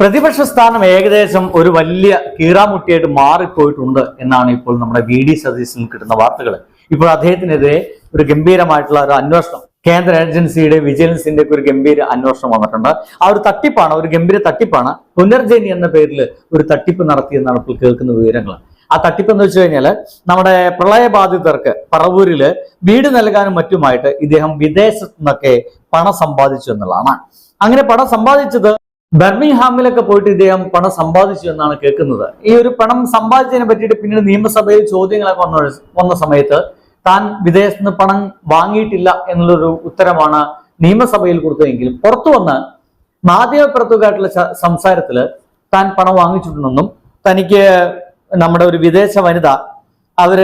പ്രതിപക്ഷ സ്ഥാനം ഏകദേശം ഒരു വലിയ കീറാമുട്ടിയായിട്ട് മാറിപ്പോയിട്ടുണ്ട് എന്നാണ് ഇപ്പോൾ നമ്മുടെ വി ഡി സതീശൻ കിട്ടുന്ന വാർത്തകൾ. ഇപ്പോൾ അദ്ദേഹത്തിനെതിരെ ഒരു ഗംഭീരമായിട്ടുള്ള ഒരു അന്വേഷണം. കേന്ദ്ര ഏജൻസിയുടെ വിജിലൻസിന്റെ ഒരു ഗംഭീര അന്വേഷണം വന്നിട്ടുണ്ട്. ആ ഒരു തട്ടിപ്പാണ് ഒരു ഗംഭീര തട്ടിപ്പാണ് പുനർജനി എന്ന പേരിൽ ഒരു തട്ടിപ്പ് നടത്തിയെന്നാണ് ഇപ്പോൾ കേൾക്കുന്ന വിവരങ്ങൾ. ആ തട്ടിപ്പ് എന്ന് വെച്ച് കഴിഞ്ഞാൽ നമ്മുടെ പ്രളയബാധിതർക്ക് പറവൂരിൽ വീട് നൽകാനും മറ്റുമായിട്ട് ഇദ്ദേഹം വിദേശത്തു നിന്നൊക്കെ പണം സമ്പാദിച്ചു എന്നുള്ളതാണ്. അങ്ങനെ പണം സമ്പാദിച്ചത് ബർമിംഗ്ഹാമിലൊക്കെ പോയിട്ട് ഇദ്ദേഹം പണം സമ്പാദിച്ചു എന്നാണ് കേൾക്കുന്നത്. ഈ ഒരു പണം സമ്പാദിച്ചതിനെ പറ്റിയിട്ട് പിന്നീട് നിയമസഭയിൽ ചോദ്യങ്ങളൊക്കെ വന്ന വന്ന സമയത്ത് താൻ വിദേശത്ത് നിന്ന് പണം വാങ്ങിയിട്ടില്ല എന്നുള്ളൊരു ഉത്തരമാണ് നിയമസഭയിൽ കൊടുത്തതെങ്കിലും പുറത്തു വന്ന് മാധ്യമപ്രവർത്തകരായിട്ടുള്ള സംസാരത്തിൽ താൻ പണം വാങ്ങിച്ചിട്ടുണ്ടെന്നും തനിക്ക് നമ്മുടെ ഒരു വിദേശ വനിത അവർ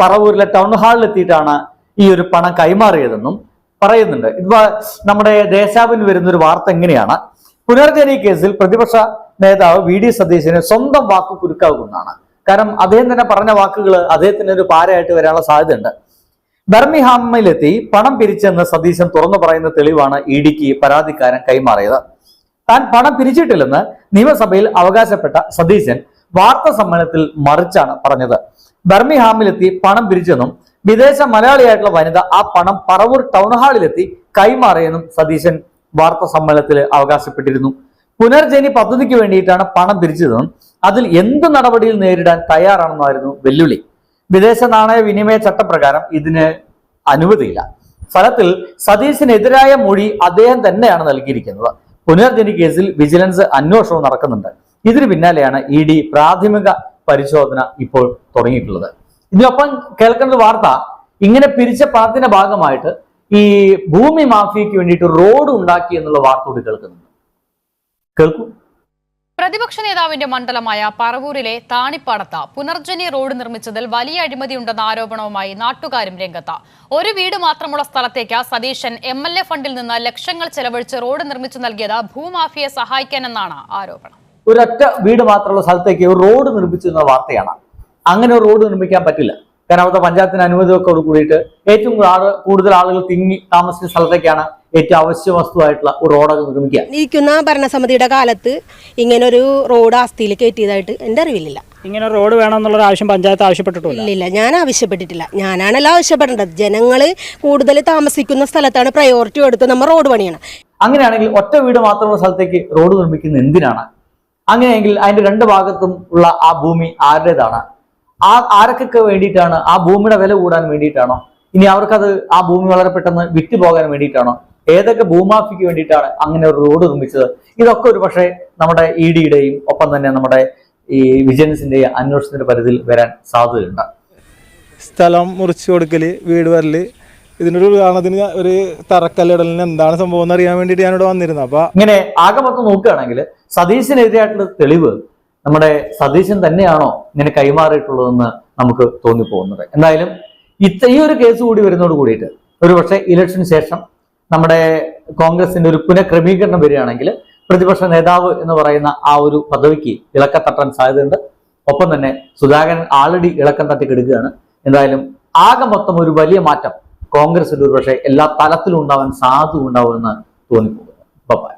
പറവൂരിലെ ടൗൺ ഹാളിൽ എത്തിയിട്ടാണ് ഈ ഒരു പണം കൈമാറിയതെന്നും പറയുന്നുണ്ട്. ഇപ്പൊ നമ്മുടെ ദേശാബിന് വരുന്ന ഒരു വാർത്ത എങ്ങനെയാണ്? പുനർജനി കേസിൽ പ്രതിപക്ഷ നേതാവ് വി ഡി സതീശന് സ്വന്തം വാക്ക് കുരുക്കാവുന്നതാണ്. കാരണം അദ്ദേഹം തന്നെ പറഞ്ഞ വാക്കുകൾ അദ്ദേഹത്തിന് ഒരു പാരയായിട്ട് വരാനുള്ള സാധ്യതയുണ്ട്. ബർമിഹാമിലെത്തി പണം പിരിച്ചെന്ന് സതീശൻ തുറന്നു പറയുന്ന തെളിവാണ് ഇ ഡിക്ക് പരാതിക്കാരൻ കൈമാറിയത്. താൻ പണം പിരിച്ചിട്ടില്ലെന്ന് നിയമസഭയിൽ അവകാശപ്പെട്ട സതീശൻ വാർത്താ സമ്മേളനത്തിൽ മറിച്ചാണ് പറഞ്ഞത്. ബർമിഹാമിലെത്തി പണം പിരിച്ചെന്നും വിദേശ മലയാളിയായിട്ടുള്ള വനിത ആ പണം പറവൂർ ടൗൺ ഹാളിലെത്തി കൈമാറിയെന്നും സതീശൻ വാർത്താ സമ്മേളനത്തിൽ അവകാശപ്പെട്ടിരുന്നു. പുനർജനി പദ്ധതിക്ക് വേണ്ടിയിട്ടാണ് പണം തിരിച്ചതെന്നും അതിൽ എന്ത് നടപടിയിൽ നേരിടാൻ തയ്യാറാണെന്നായിരുന്നു വെല്ലുവിളി. വിദേശ നാണയ വിനിമയ ചട്ടപ്രകാരം ഇതിന് അനുമതിയില്ല. ഫലത്തിൽ സതീശിനെതിരായ മൊഴി അദ്ദേഹം തന്നെയാണ് നൽകിയിരിക്കുന്നത്. പുനർജനി കേസിൽ വിജിലൻസ് അന്വേഷണവും നടക്കുന്നുണ്ട്. ഇതിന് പിന്നാലെയാണ് ഇ ഡി പ്രാഥമിക പരിശോധന ഇപ്പോൾ തുടങ്ങിയിട്ടുള്ളത്. ഇതിനൊപ്പം കേൾക്കേണ്ട വാർത്ത ഇങ്ങനെ പിരിച്ച പണത്തിന്റെ ഭാഗമായിട്ട് ഈ ഭൂമി മാഫിയക്ക് വേണ്ടിയിട്ട് റോഡ് ഉണ്ടാക്കി എന്നുള്ള വാർത്ത കൂടി കേൾക്കുന്നുണ്ട്. കേൾക്കൂ. പ്രതിപക്ഷ നേതാവിന്റെ മണ്ഡലമായ പറവൂരിലെ താണിപ്പാടത്ത് പുനർജനി റോഡ് നിർമ്മിച്ചതിൽ വലിയ അഴിമതി ഉണ്ടെന്ന ആരോപണവുമായി നാട്ടുകാരും രംഗത്ത്. ഒരു വീട് മാത്രമുള്ള സ്ഥലത്തേക്ക് സതീശൻ എം എൽ എ ഫണ്ടിൽ നിന്ന് ലക്ഷങ്ങൾ ചെലവഴിച്ച് റോഡ് നിർമ്മിച്ചു നൽകിയത് ഭൂമാഫിയെ സഹായിക്കാനെന്നാണ് ആരോപണം. ഒരൊറ്റ വീട് മാത്രമുള്ള സ്ഥലത്തേക്ക് റോഡ് നിർമ്മിച്ചു എന്ന വാർത്തയാണ്. അങ്ങനെ റോഡ് നിർമ്മിക്കാൻ പറ്റില്ല. കാരണം അവിടുത്തെ പഞ്ചായത്തിന് അനുമതിയൊക്കെ കൂടിയിട്ട് ഏറ്റവും കൂടുതൽ ആളുകൾ തിങ്ങി താമസിക്കുന്ന സ്ഥലത്തേക്കാണ് ഏറ്റവും അവശ്യ വസ്തുവായിട്ടുള്ള ഒരു റോഡൊക്കെ നിർമ്മിക്കുക. ഇരിക്കുന്ന ഭരണസമിതിയുടെ കാലത്ത് ഇങ്ങനെ ഒരു റോഡ് ആസ്തിയിൽ കയറ്റിയതായിട്ട് എന്റെ അറിവില്ല ഇങ്ങനെ റോഡ് വേണം എന്നുള്ള ആവശ്യം പഞ്ചായത്ത് ആവശ്യപ്പെട്ടിട്ടില്ല ഇല്ല ഞാൻ ആവശ്യപ്പെട്ടിട്ടില്ല. ഞാനാണല്ലോ ആവശ്യപ്പെടേണ്ടത്. ജനങ്ങൾ കൂടുതൽ താമസിക്കുന്ന സ്ഥലത്താണ് പ്രയോറിറ്റി എടുത്ത് നമ്മൾ റോഡ് പണിയണം. അങ്ങനെയാണെങ്കിൽ ഒറ്റ വീട് മാത്രമുള്ള സ്ഥലത്തേക്ക് റോഡ് നിർമ്മിക്കുന്നത് എന്തിനാണ്? അങ്ങനെയെങ്കിൽ അതിന്റെ രണ്ട് ഭാഗത്തും ഉള്ള ആ ഭൂമി ആരുടേതാണ്? ആ ആരൊക്കെ വേണ്ടിയിട്ടാണ് ആ ഭൂമിയുടെ വില കൂടാൻ വേണ്ടിയിട്ടാണോ? ഇനി അവർക്കത് ആ ഭൂമി വളരെ പെട്ടെന്ന് വിറ്റ് പോകാൻ വേണ്ടിയിട്ടാണോ? ഏതൊക്കെ ഭൂമാഫിക്ക് വേണ്ടിയിട്ടാണ് അങ്ങനെ ഒരു റോഡ് നിർമ്മിച്ചത്? ഇതൊക്കെ ഒരു പക്ഷേ നമ്മുടെ ഇ ഡിയുടെയും ഒപ്പം തന്നെ നമ്മുടെ ഈ വിജിലൻസിന്റെയും അന്വേഷണത്തിന്റെ പരിധിയിൽ വരാൻ സാധ്യതയുണ്ട്. സ്ഥലം മുറിച്ചു കൊടുക്കൽ വീട് വരൽ ഇതിനൊരു ഉദാഹരണത്തിന് ഒരു തറക്കല്ലിടലിന് എന്താണ് സംഭവം എന്ന് അറിയാൻ വേണ്ടിയിട്ട് ഞാനിവിടെ വന്നിരുന്നു. അപ്പൊ ഇങ്ങനെ ആകെ മൊത്തം നോക്കുകയാണെങ്കിൽ സതീശിനെതിരായിട്ടുള്ള തെളിവ് നമ്മുടെ സതീശൻ തന്നെയാണോ ഇങ്ങനെ കൈമാറിയിട്ടുള്ളതെന്ന് നമുക്ക് തോന്നിപ്പോകുന്നത്? എന്തായാലും ഇത്ത ഈ ഒരു കേസ് കൂടി വരുന്നതോട് കൂടിയിട്ട് ഒരു പക്ഷേ ഇലക്ഷന് ശേഷം നമ്മുടെ കോൺഗ്രസിന്റെ ഒരു പുനഃക്രമീകരണം വരികയാണെങ്കിൽ പ്രതിപക്ഷ നേതാവ് എന്ന് പറയുന്ന ആ ഒരു പദവിക്ക് ഇളക്കം തട്ടാൻ സാധ്യതയുണ്ട്. ഒപ്പം തന്നെ സുധാകരൻ ആൾറെഡി ഇളക്കം തട്ടിക്കെടുക്കുകയാണ് എന്തായാലും ആകെ മൊത്തം ഒരു വലിയ മാറ്റം കോൺഗ്രസിൽ ഒരു പക്ഷേ എല്ലാ തലത്തിലും ഉണ്ടാവാൻ സാധ്യത ഉണ്ടാവുമെന്ന് തോന്നിപ്പോകുന്നു. ബൈ